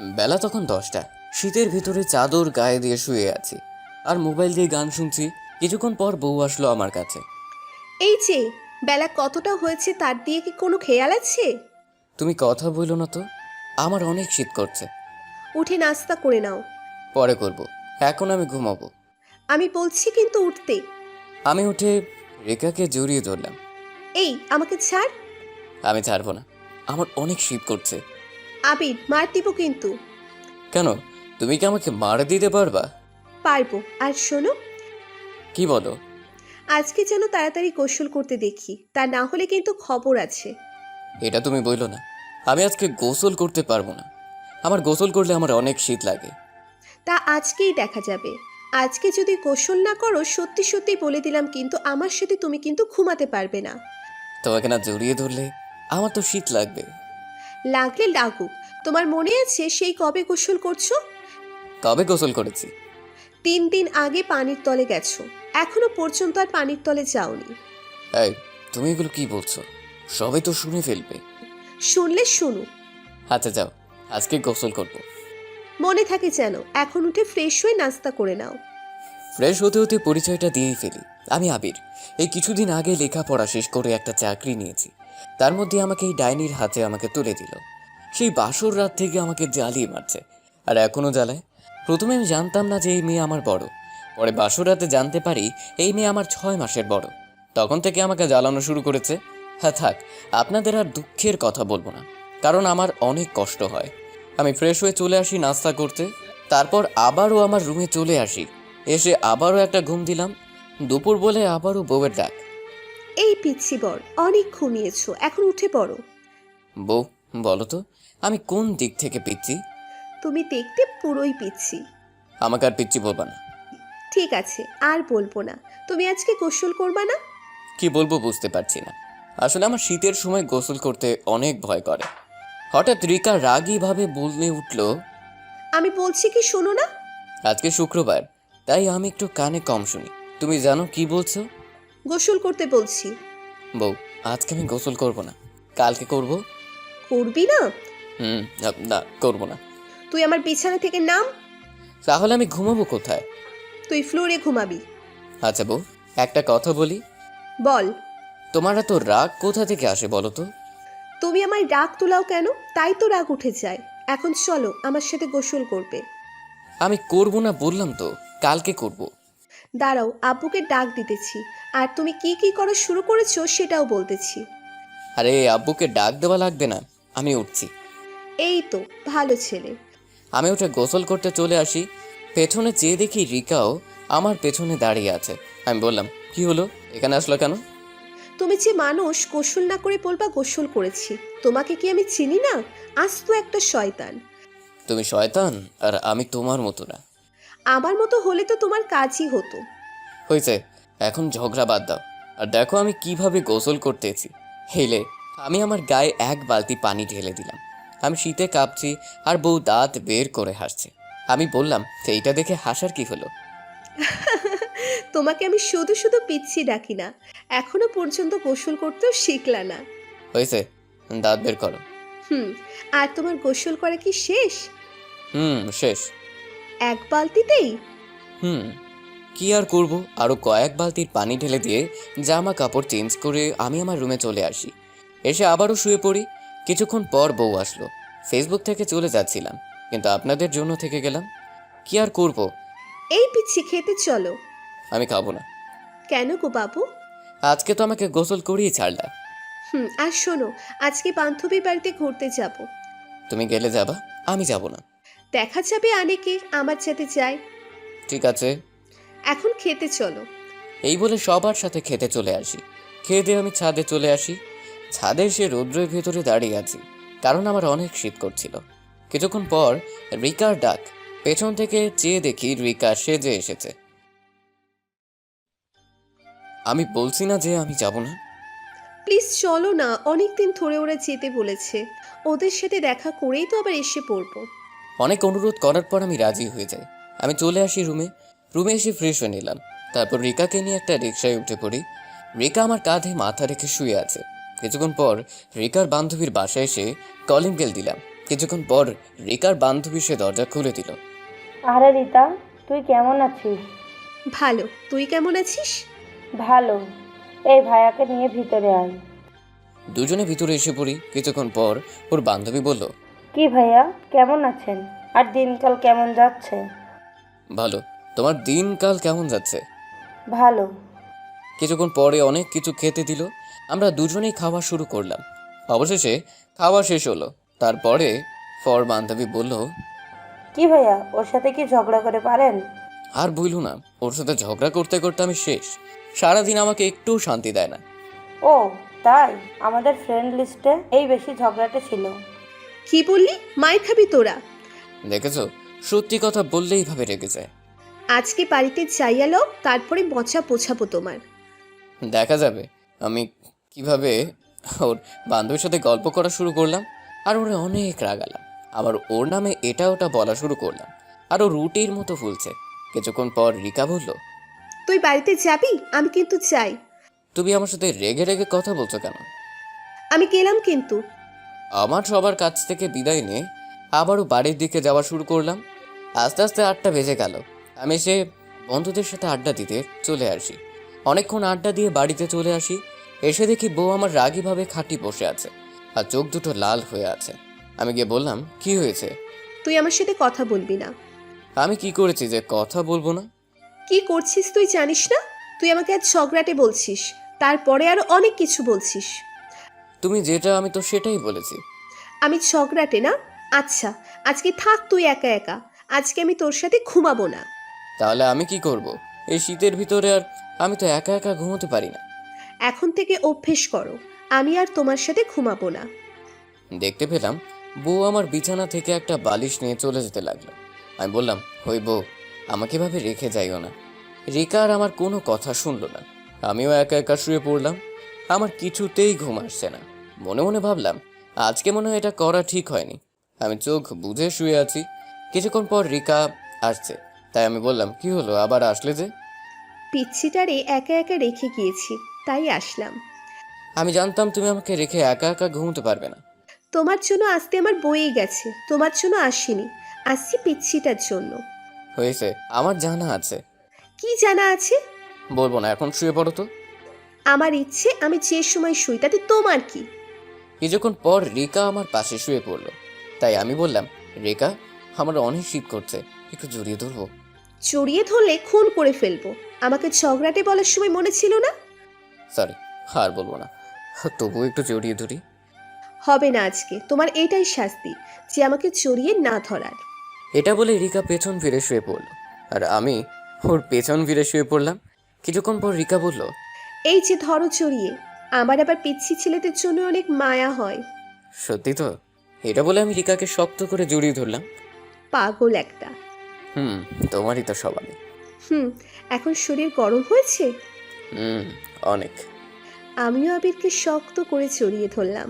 বেলা তখন দশটা। শীতের ভিতরে চাদর গায়ে দিয়ে শুয়ে আছি। আর মোবাইল দিয়ে গান শুনছি। কিছুক্ষণ পর বউ আসলো আমার কাছে। এই যে বেলা কতটা হয়েছে তার দিয়ে কি কোনো খেয়াল আছে? তুমি কথা বলল না তো। আমার অনেক শীত করছে। উঠে নাস্তা করে নাও। পরে করব। এখন আমি ঘুমাবো। আমি বলছি কিন্তু উঠতে। আমি উঠে রেখাকে জড়িয়ে ধরলাম। এই আমাকে ছাড়। আমি ছাড়বো না। আমার অনেক শীত করছে। আবির মার দিব কিন্তু। কেন? তুমি কি আমাকে মার দিতে পারবা? পারব। আর শোনো। কি বলো? আজকে যেন তাড়াতাড়ি গোসল করতে দেখি। তা না হলে কিন্তু খবর আছে। এটা তুমি বইলো না। আমি আজকে গোসল করতে পারব না। আমার গোসল করলে আমার অনেক শীত লাগে। তা আজকেই দেখা যাবে। আজকে যদি গোসল না করো সত্যি সত্যি বলে দিলাম কিন্তু আমার সাথে তুমি কিন্তু ঘুমাতে পারবে না। তোমাকে না জড়িয়ে ধরলে আমার তো শীত লাগবে। লাগলে লাগুক। তোমার মনে আছে সেই কবে গোসল করছ? কবে গোসল করেছি? তিন দিন আগে পানির তলে গেছো। এখনও পর্যন্ত আর পানির তলে যাওনি। এই তুমি এগুলো কি বলছো? সবাই তো শুনে ফেলবে। শুনলে শুনু। আচ্ছা যাও। আজকে গোসল করব। মনে থাকে যেন এখন উঠে ফ্রেশ হয়ে নাস্তা করে নাও। ফ্রেশ হতে হতে পরিচয়টা দিয়েই ফেলি। আমি আবির। এই কিছুদিন আগে লেখাপড়া শেষ করে একটা চাকরি নিয়েছি। তার মধ্যে আমাকে এই ডাইনির হাতে আমাকে তুলে দিল। সেই বাসর রাত থেকে আমাকে জ্বালিয়ে মারছে। আর এখনও জ্বালায়। প্রথমে আমি জানতাম না যে এই মেয়ে আমার বড়। পরে বাসর রাতে জানতে পারি এই মেয়ে আমার ছয় মাসের বড়। তখন থেকে আমাকে জ্বালানো শুরু করেছে। হ্যাঁ থাক, আপনাদের আর দুঃখের কথা বলব না। কারণ আমার অনেক কষ্ট হয়। আমি ফ্রেশ হয়ে চলে আসি নাস্তা করতে। তারপর আবারও আমার রুমে চলে আসি। এসে আবারও একটা ঘুম দিলাম। দুপুর বলে আবারও বউয়ের ডাক। এই পিচ্ছি বর অনেক ঘুমিয়েছো এখন উঠে পড়ো। বউ বলো তো আমি কোন দিক থেকে পিচ্ছি? তুমি দেখতে পুরোই পিচ্ছি। আমাকে আর পিচ্ছি বলবা না। ঠিক আছে আর বলব না। তুমি আজকে গোসল করবা না? কি বলব বুঝতে পারছি না। আসলে আমার শীতের সময় গোসল করতে অনেক ভয় করে। হঠাৎ রিকা রাগীভাবে বললে উঠল আমি বলছি কি শোনো না? আজকে শুক্রবার তাই আমি একটু কানে কম শুনি। তুমি জানো কি বলছো? গোসল করতে বলছি। বউ আজকে আমি গোসল করব না। কালকে করব? করবি না? হুম না করব না। তুই আমার বিছানা থেকে নাম? তাহলে আমি ঘুমাবো কোথায়? তুই ফ্লোরে ঘুমাবি। আচ্ছা বউ একটা কথা বলি। বল। তোমার এত রাগ কোথা থেকে আসে বলো তো? তুমি আমায় রাগ তোলাও কেন? তাই তো রাগ উঠে যায়। এখন চলো আমার সাথে গোসল করবে। আমি করব না বললাম তো কালকে করব। দাঁড়াও আব্বুকে ডাক দিতেছি। আর তুমি কি কি করা শুরু করেছ সেটাও বলতেছি। আরে আব্বুকে ডাক দেওয়া লাগবে না আমি উঠছি। এই তো ভালো ছেলে। আমি উঠে গোসল করতে চলে আসি। পেছনে চেয়ে দেখি রিকাও আমার পেছনে দাঁড়িয়ে আছে। আমি বললাম কি হলো? এখানে আসলো কেন? তুমি যে মানুষ গোসল না করে বলবা গোসল করেছি। তোমাকে কি আমি চিনি না? আজ তো একটা শয়তান। তুমি শয়তান আর আমি তোমার মতো না। আমার মতো হলে তো তোমার কাজই হতো। হয়েছে এখন ঝগড়া বাদ দাও। আর দেখো আমি কীভাবে গোসল করতেছি। হেলে আমি আমার গায়ে এক বালতি পানি ঢেলে দিলাম। আমি শীতে কাঁপছি আর বউ দাঁত বের করে হাসছে। আমি বললাম এইটা দেখে হাসার কি হলো? তোমাকে আমি শুধু শুধু পিচ্ছি ডাকি না এখনও পর্যন্ত গোসল করতেও শিখলা না। হয়েছে দাঁত বের করো। হুম আর তোমার গোসল করা কি শেষ? হুম শেষ। এক বালতিতেই? হুম কি আর করব? আরও কয়েক বালতির পানি ঢেলে দিয়ে জামা কাপড় চেঞ্জ করে আমি আমার রুমে চলে আসি। এসে আবারও শুয়ে পড়ি। কিছুক্ষণ পর বউ আসলো। ফেসবুক থেকে চলে যাচ্ছিলাম কিন্তু আপনাদের জন্য থেকে গেলাম। কি আর করব? এই পিচ্ছি খেতে চলো। আমি খাব না। কেন গো বাবু? আজকে তো আমাকে গোসল করিয়ে ছাড়লা। হুম আর শোনো আজকে বান্ধবীর বাড়িতে ঘুরতে যাব। তুমি গেলে যাবা আমি যাব না। দেখা যাবে অনেকে আমার সাথে যায়। ঠিক আছে। এখন খেতে চলো। এই বলে সবার সাথে খেতে চলে আসি। খেয়ে দিয়ে আমি ছাদে চলে আসি। ছাদে সে রৌদ্রের ভেতরে দাঁড়িয়ে আছি কারণ আমার অনেক শীত করছিল। কিছুক্ষণ পর রিকার ডাক পেছন থেকে চেয়ে দেখি রিকা সেজে এসেছে। আমি বলছি না যে আমি যাব না। প্লিজ চলো না অনেক দিন ধরে ওরা যেতে বলেছে। ওদের সাথে দেখা করেই তো আবার এসে পড়ব। অনেক অনুরোধ করার পর আমি রাজি হয়ে যাই। আমি চলে আসি রুমে। রুমে এসে ফ্রেশ হয়ে নিলাম। তারপর রিকাকে নিয়ে একটা রিক্সায় উঠে পড়ি। রিকা আমার কাঁধে মাথা রেখে শুয়ে আছে। কিছুক্ষণ পর রিকার বান্ধবীর বাসায় এসে কলিং বেল দিলাম। কিছুক্ষণ পর রিকার বান্ধবী সে দরজা খুলে দিল। আরে রিতা তুই কেমন আছিস? ভালো। তুই কেমন আছিস? ভালো। এই ভাইয়াকে নিয়ে ভিতরে আয়। দুজনে ভিতরে এসে পড়ি। কিছুক্ষণ পর ওর বান্ধবী বলল কি ভাইয়া? কেমন আছেন? আর দিনকাল কেমন যাচ্ছে? ভালো। তোমার দিনকাল কেমন যাচ্ছে? ভালো। কিছুক্ষণ পরে অনেক কিছু খেতে দিল। আমরা দুজনেই খাওয়া শুরু করলাম। অবশেষে খাওয়া শেষ হলো। তারপরে ফর বান্ধবী বলল কি ভাইয়া ওর সাথে কি ঝগড়া করে পারেন? আর বইল না। ওর সাথে ঝগড়া করতে করতে আমি শেষ। সারাদিন আমাকে একটুও শান্তি দেয় না। ও তাই? আমাদের ফ্রেন্ড লিস্টে এই বেশি ঝগড়াটা ছিল। কি বললি? মায়ের খাবি তোরা। দেখেছ? সত্যি কথা বললেই ভাবে রেগে যায়। আজকে বাড়িতে যাইয়া লও তারপরে মচা পোছাবো তোমার। দেখা যাবে। আমি কীভাবে ওর বান্ধবীর সাথে গল্প করা শুরু করলাম আর ওরে অনেক রাগালাম আবার ওর নামে এটা ওটা বলা শুরু করলাম আর ও রুটির মতো ফুলছে। কিছুক্ষণ পর রিকা বলল তুই বাড়িতে যাবি? আমি কিন্তু চাই। তুমি আমার সাথে রেগে রেগে কথা বলছো কেন? আমি গেলাম কিন্তু। আমার সবার কাছ থেকে বিদায় নিয়ে আবারও বাড়ির দিকে যাওয়া শুরু করলাম। আস্তে আস্তে আটটা বেজে গেল। আমি সে বন্ধুদের সাথে আড্ডা দিতে চলে আসি। অনেকক্ষণ আড্ডা দিয়ে বাড়িতে চলে আসি। এসে দেখি বউ আমার রাগীভাবে খাটি বসে আছে আর চোখ দুটো লাল হয়ে আছে। আমি গিয়ে বললাম কি হয়েছে? তুই আমার সাথে কথা বলবি না। আমি কি করেছি যে কথা বলব না? কি করছিস তুই জানিস না? তুই আমাকে আজ ঝগড়াটে বলছিস। তারপরে আরও অনেক কিছু বলছিস। তুমি যেটা আমি তো সেটাই বলেছি। আমি ঝগড়াটে না আচ্ছা আজকে থাক তুই একা একা আজকে আমি তোর সাথে ঘুমাবো না। তাহলে আমি কি করব? এই শীতের ভিতরে আর আমি তো একা একা ঘুমোতে পারি না। এখন থেকে অভ্যেস করো আমি আর তোমার সাথে ঘুমাবো না। দেখতে পেলাম বউ আমার বিছানা থেকে একটা বালিশ নিয়ে চলে যেতে লাগল। আমি বললাম হই বউ আমাকে ভাবে রেখে যাইও না। রিকা আর আমার কোনো কথা শুনলো না। আমিও একা একা শুয়ে পড়লাম। আমার কিছুতেই ঘুম আসছে না। মনে মনে ভাবলাম আজকে মনে হয় এটা করা ঠিক হয়নি। আমি চোখ বুঝে শুয়ে আছি। কিছুক্ষণ পর রিকা আসছে। তাই আমি বললাম কি হলো? আবার আসলে যে? পিচ্ছিটারে একা একা রেখে গিয়েছি তাই আসলাম। আমি জানতাম তুমি আমাকে রেখে একা একা ঘুমোতে পারবে না। তোমার জন্য আসতে আমার বয়েই গেছে তোমার জন্য আসিনি। আসছি পিচ্ছিটার জন্য। হয়েছে আমার জানা আছে। কি জানা আছে? বলব না এখন শুয়ে পড়ো তো। আমার ইচ্ছে আমি যে সময় শুই তাতে তোমার কি? কিছুক্ষণ পর রিকা আমার পাশে শুয়ে পড়ল। তাই আমি বললাম রেকা আমার অনেক শীত করছে একটু জড়িয়ে ধরবো। জড়িয়ে ধরলে খুন করে ফেলব। আমাকে ঝগড়াটে বলার সময় মনে ছিল না? সরি আর বলব না। তবুও একটু জড়িয়ে ধরি। হবে না আজকে তোমার এটাই শাস্তি যে আমাকে জড়িয়ে না ধরার। এটা বলে রিকা পেছন ফিরে শুয়ে পড়ল। আর আমি ওর পেছন ফিরে শুয়ে পড়লাম। কিছুক্ষণ পর রিকা বলল এই যে ধরো চড়িয়ে আমার আবার পিচ্ছি ছেলেদের জন্য অনেক মায়া হয়। সত্যি তো? এটা বলে আমি রিকাকে শক্ত করে জড়িয়ে ধরলাম? পাগল একটা। হুম তোমারই তো স্বভাবে। হুম এখন শরীর গরম হয়েছে? হুম অনেক। আমিও আবিরকে শক্ত করে জড়িয়ে ধরলাম।